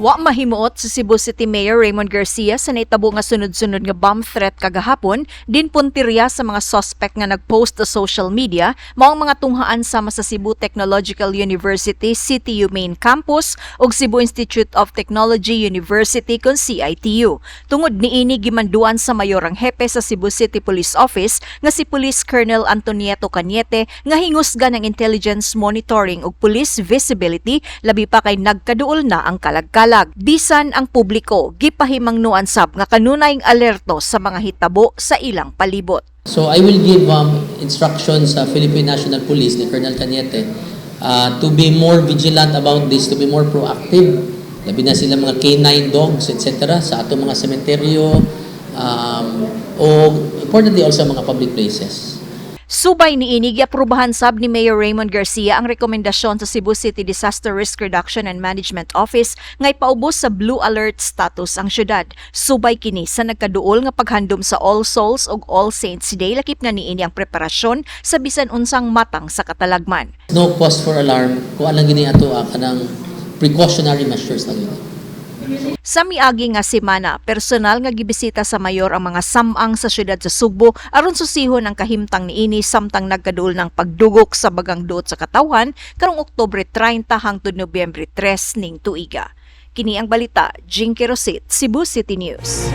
Wa mahimuot sa Cebu City Mayor Raymond Garcia sa naitabo nga sunod-sunod nga bomb threat kagahapon din puntirya sa mga suspect nga nagpost sa social media mao ang mga tunghaan sama sa Cebu Technological University CTU Main Campus ug Cebu Institute of Technology University kon CITU. Tungod niini gimanduan sa mayor ang hepe sa Cebu City Police Office nga si Police Colonel Antonieto Cañete nga hingusga ng intelligence monitoring ug police visibility labi pa kay nagkaduol na ang kalagkalag. Bisan ang publiko gipahimang nuansab nga kanunayng alerto sa mga hitabo sa ilang palibot. So I will give um, instructions sa Philippine National Police ni Colonel Cañete uh, to be more vigilant about this, to be more proactive. Labi na sila mga canine dogs, etc. sa atong mga sementeryo um, o importantly also mga public places. Subay ni inig aprubahan sab ni Mayor Raymond Garcia ang rekomendasyon sa Cebu City Disaster Risk Reduction and Management Office nga ipaubos sa blue alert status ang syudad. Subay kini sa nagkaduol nga paghandom sa All Souls ug All Saints Day lakip nga niini ang preparasyon sa bisan unsang matang sa katalagman. No cause for alarm kung alang gini ato ah, kanang precautionary measures lang yun. Sa miagi nga semana, personal nga gibisita sa mayor ang mga samang sa syudad sa Sugbo aron susihon ang kahimtang niini samtang nagkaduol ng pagdugok sa bagang duot sa katawhan karong Oktubre 30 hangtod Nobyembre 3 ning tuiga. Kini ang balita, Jinky Rosit, Cebu City News.